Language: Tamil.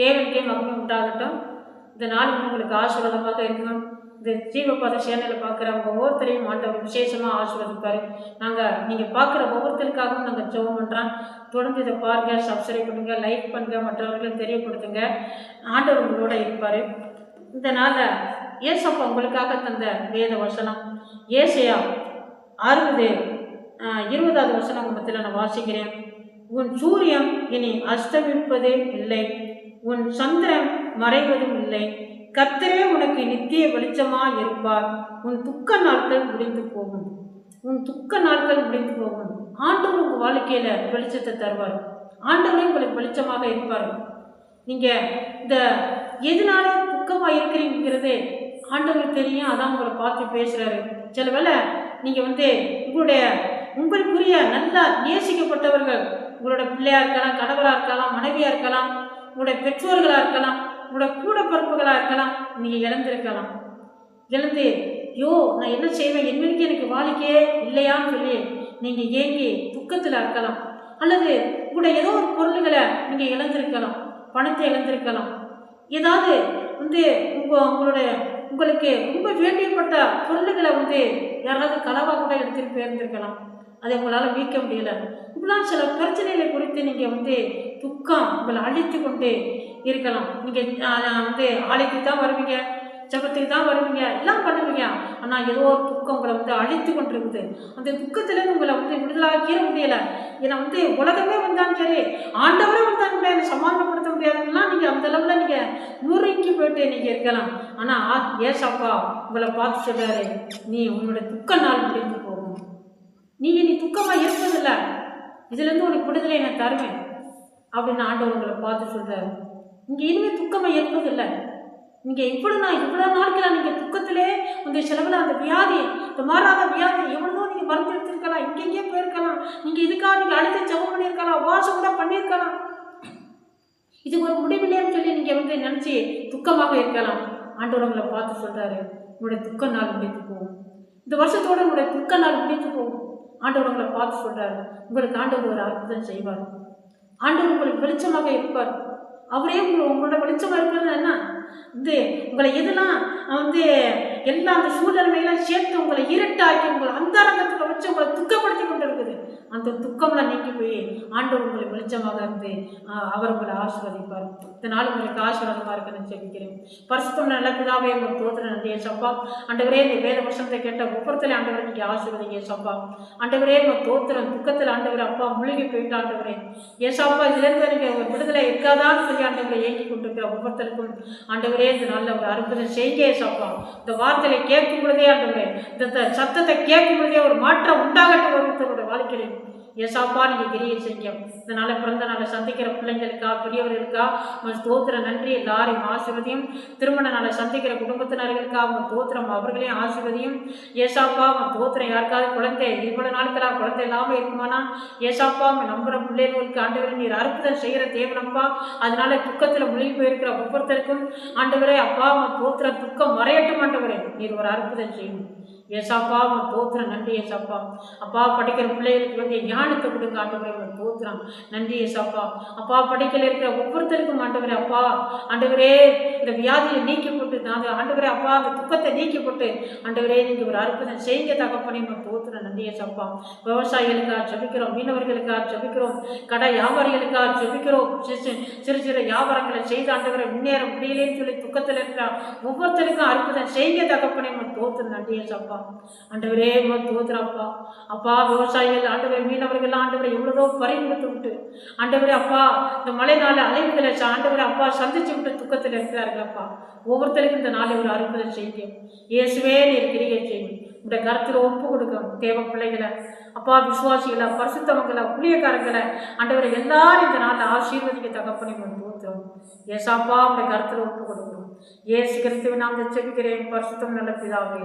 தேவனுக்கே மகிமை உண்டாகட்டும். இந்த நாள் உங்களுக்கு ஆசீர்வாதமாக இருக்கும். இந்த ஜீவபாத சேனலில் பார்க்குறவங்க ஒவ்வொருத்தரையும் ஆண்டவர் விசேஷமாக ஆசீர்வதிப்பார். நாங்கள் நீங்கள் பார்க்குற ஒவ்வொருத்தருக்காகவும் நாங்கள் ஜெபம் பண்ணுறோம் தொடர்ந்து இதை பாருங்கள் சப்ஸ்கிரைப் பண்ணுங்கள் லைக் பண்ணுங்கள் மற்றவர்களுக்கு தெரியப்படுத்துங்க. ஆண்டவர் உங்களோட இருப்பார். இந்த நாளில் ஏசப்பா உங்களுக்காக தந்த வேத வசனம். ஏசையா அறுபது இருபதாவது வசனம் உங்கத்தில் நான் வாசிக்கிறேன். உன் சூரியன் இனி அஸ்தமிப்பதே இல்லை. உன் சந்திரன் மறைவதும் இல்லை. கர்த்தரே உனக்கு நித்திய வெளிச்சமாக இருப்பார். உன் துக்க நாட்கள் முடிந்து போகும். உன் துக்க நாட்கள் முடிந்து போகும். ஆண்டவர் உங்கள் வாழ்க்கையில் வெளிச்சத்தை தருவார். ஆண்டவரே உங்களுக்கு வெளிச்சமாக இருப்பார். நீங்கள் இந்த எதனால துக்கமாக இருக்கிறீங்கிறது ஆண்டவருக்கு தெரியும். அதான் உங்களை பார்த்து பேசுகிறாரு சில வேளை நீங்கள் வந்து உங்களுடைய உங்களுக்குரிய நல்லா நேசிக்கப்பட்டவர்கள் உங்களோட பிள்ளையாக இருக்கலாம் கணவராக இருக்கலாம் மனைவியாக இருக்கலாம் உங்களுடைய பெற்றோர்களாக இருக்கலாம் உங்களோட கூட பொறுப்புகளாக இருக்கலாம் நீங்கள் இழந்திருக்கலாம். இழந்து ஐயோ நான் என்ன செய்வேன்? என்னைக்கு எனக்கு வாழ்க்கையே இல்லையான்னு சொல்லி நீங்கள் ஏங்கி துக்கத்தில் இருக்கலாம். அல்லது உங்களுடைய ஏதோ ஒரு பொருள்களை நீங்கள் இழந்திருக்கலாம் பணத்தை இழந்திருக்கலாம். ஏதாவது வந்து உங்கள் உங்களுடைய உங்களுக்கு ரொம்ப வேண்டியப்பட்ட பொருள்களை வந்து யாராவது களவாக கூட எடுத்துகிட்டு போயிருந்திருக்கலாம். அதை உங்களால் மீட்க முடியலை. இப்படிலாம் சில பிரச்சனைகளை குறித்து நீங்கள் வந்து துக்கம் உங்களை அழித்து கொண்டு இருக்கலாம் நீங்கள் வந்து ஆலயத்துக்கு தான் வருவீங்க ஜபத்துக்கு தான் வருவீங்க எல்லாம் பண்ணுவீங்க. ஆனால் ஏதோ ஒரு துக்கம் உங்களை வந்து அழித்து கொண்டிருக்குது. அந்த துக்கத்திலேருந்து உங்களை வந்து விடுதலாக்கிற முடியலை. ஏன்னா வந்து உலகமே வந்தாலும் சரி ஆண்டவரே வந்தாலும் கூட என்னை சமாதானப்படுத்த முடியாதுலாம் நீங்கள் அந்த அளவில் நீங்கள் நூறுக்கு போயிட்டு நீங்கள் இருக்கலாம். ஆனால் ஏசப்பா உங்களை பார்த்து சொல்கிறாரு நீ உன்னோட துக்க நாள் முடிந்து நீ இனி துக்கமாக இருப்பதில்லை. இதுலேருந்து உனக்கு விடுதலை நான் தருவேன். அப்படின்னு ஆண்டவர் உங்களை பார்த்து சொல்றாரு. இங்கே இனிமேல் துக்கமாக இருப்பதில்லை. நீங்கள் இவ்வளோ நான் இவ்வளோ நாட்களாக நீங்கள் துக்கத்திலே உங்கள் செலவில் அந்த வியாதி இந்த மாறாத வியாதி எவ்வளோ நீங்கள் மருந்து எடுத்திருக்கலாம். இங்கெங்கே போயிருக்கலாம். நீங்கள் இதுக்காக நீங்கள் அழுத்த ஜெபம் பண்ணியிருக்கலாம் வாசம் கூட பண்ணியிருக்கலாம். இது ஒரு முடிவில்லைன்னு சொல்லி நீங்கள் வந்து நினச்சி துக்கமாக இருக்கலாம். ஆண்டவர் உங்களை பார்த்து சொல்கிறாரு உங்களுடைய துக்க நாள் முடித்து போகும். இந்த வருஷத்தோட உங்களுடைய துக்க நாள் முடித்து போகும். ஆண்டவர் உங்களை பார்த்து சொல்கிறாரு உங்களுக்கு ஆண்டவர் ஒரு அற்புதம் செய்வார். ஆண்டவர் உங்களுக்கு வெளிச்சமாக இருப்பார். அவரே உங்களை உங்களோட வெளிச்சமாக இருக்கிறது என்ன? வந்து உங்களை எதெல்லாம் வந்து எல்லா அந்த சூழ்நிலைமையெல்லாம் சேர்த்து உங்களை இருட்டாக்கி உங்களை அந்தரங்கத்தில் வச்சு உங்களை துக்கப்படுத்தி கொண்டு இருக்குது அந்த துக்கம்லாம் நீக்கி போய் ஆண்டவர் உங்களை வெளிச்சமாக இருந்து அவர் உங்களை ஆசீர்வதிப்பார். இந்த நாள் உங்களுக்கு ஆசீர்வாதமாக இருக்குன்னு சொல்லிக்கிறேன் பரிசுத்தம் நல்ல பிதாவே உங்கள் தோத்திர நன்றிய சப்பா அண்டவரே இந்த வேத வருஷத்தை கேட்ட ஒவ்வொருத்தரையும் ஆண்டவரை நீங்கள் ஆசீர்வதிங்க சப்பா ஆண்டவரே உங்கள் தோத்திரம் துக்கத்தில் ஆண்டவரே அப்பா முழுகி போயிட்டு ஆண்டவரே. ஏசாப்பா இதுலேருந்து நீங்கள் ஒரு விடுதலை இருக்காதான்னு சொல்லி ஆண்டவரை ஏங்கி கொண்டிருக்கிற ஒவ்வொருத்தருக்கும் ஆண்டவரே இந்த நல்ல ஒரு அற்புதம் செய்கையை ஏசாப்பா இந்த வார்த்தையை கேட்கும் பொழுதே ஆண்டவரே இந்த சத்தத்தை கேட்கும் பொழுதே ஒரு மாற்றம் உண்டாகட்டும் ஒருத்தருடைய வாழ்க்கையில். ஏசாப்பா நீங்கள் கிரியை செய்யும் இதனால் பிறந்த நாளை சந்திக்கிற பிள்ளைங்களுக்கா பெரியவர்களுக்கா உங்கள் தோத்திர நன்றி. எல்லாரையும் ஆசிர்வதியும். திருமண நாளை சந்திக்கிற குடும்பத்தினர்களுக்கா உங்கள் தோத்திரம் அவர்களையும் ஆசிர்வதியும். ஏசாப்பா உங்கள் தோத்திரம் யாருக்காவது குழந்தை இவ்வளவு நாட்களாக குழந்தை இல்லாமல் இருக்குமானா? ஏசாப்பா உங்கள் நம்புற பிள்ளைகளுக்கு ஆண்டவரே நீர் அற்புதம் செய்கிற தேவனப்பா. அதனால துக்கத்தில் முழுகி போயிருக்கிற ஒவ்வொருத்தருக்கும் ஆண்டவரே அப்பா உங்கள் தோத்திர துக்கம் மறையட்டும் ஆண்டவரே. நீர் ஒரு அற்புதம் செய்யும். ஏசாப்பா அவன் தோத்திரம் நன்றி ஏசாப்பா. அப்பா படிக்கிற பிள்ளைகளுக்கு வந்து ஞானத்தை கொடுங்க ஆண்டவரே அவன் தோத்திரம். நன்றி ஏசாப்பா. அப்பா படிக்கல இருக்கிற ஒவ்வொருத்தருக்கும் ஆண்டவரே அப்பா. ஆண்டவரே இந்த வியாதியை நீக்கிப்போட்டு நான் ஆண்டவரே அப்பா அந்த துக்கத்தை நீக்கப்பட்டு ஆண்டவரே நீங்கள் ஒரு அற்புதம் செய்ய தகப்பனே உங்கள் தோத்திரம். நன்றி ஏசாப்பா. விவசாயிகளுக்காக ஜபிக்கிறோம் மீனவர்களுக்காக ஜபிக்கிறோம் கடை வியாபாரிகளுக்காக ஜபிக்கிறோம். சிறு சிறு- சிறு சிறு வியாபாரங்களை செய்து ஆண்டவரை முன்னேற முடியலேன்னு சொல்லி துக்கத்தில் இருக்கிற ஒவ்வொருத்தருக்கும் அற்புதம் செய்ய தகப்பனே உங்கள் தோத்திரம். நன்றி ஏசாப்பா. ஆண்டவரே உங்கள் அப்பா. விவசாயிகள் ஆண்டவர் மீனவர்கள் ஆண்டவரை எவ்வளவோ பறிமுடுத்து விட்டு ஆண்டவரே அப்பா இந்த மழை நாள் அலைவுகளை ஆண்டவரை அப்பா சந்திச்சு விட்டு துக்கத்தில் இருக்கிறார்கள் அப்பா. ஒவ்வொருத்தருக்கும் இந்த நாளை ஒரு அற்புதம் செய்யும் இயேசுவே நீர் கிரியை செய்யும் இந்த கருத்தில் ஒப்பு கொடுக்கும் தேவ பிள்ளைகளை அப்பா விசுவாசிகளை பரிசுத்தவங்களை ஊழியக்காரங்களை ஆண்டவரை எல்லாரும் இந்த நாளில் ஆசீர்வதிக்க தகப்பனை தூத்துறோம் ஏசாப்பா உடைய கருத்தில் ஒப்பு கொடுக்கணும் ஏசு கிறிஸ்துவின் நாம் செபிக்கிறேன் பரிசுத்தம் நல்ல பிதாவே.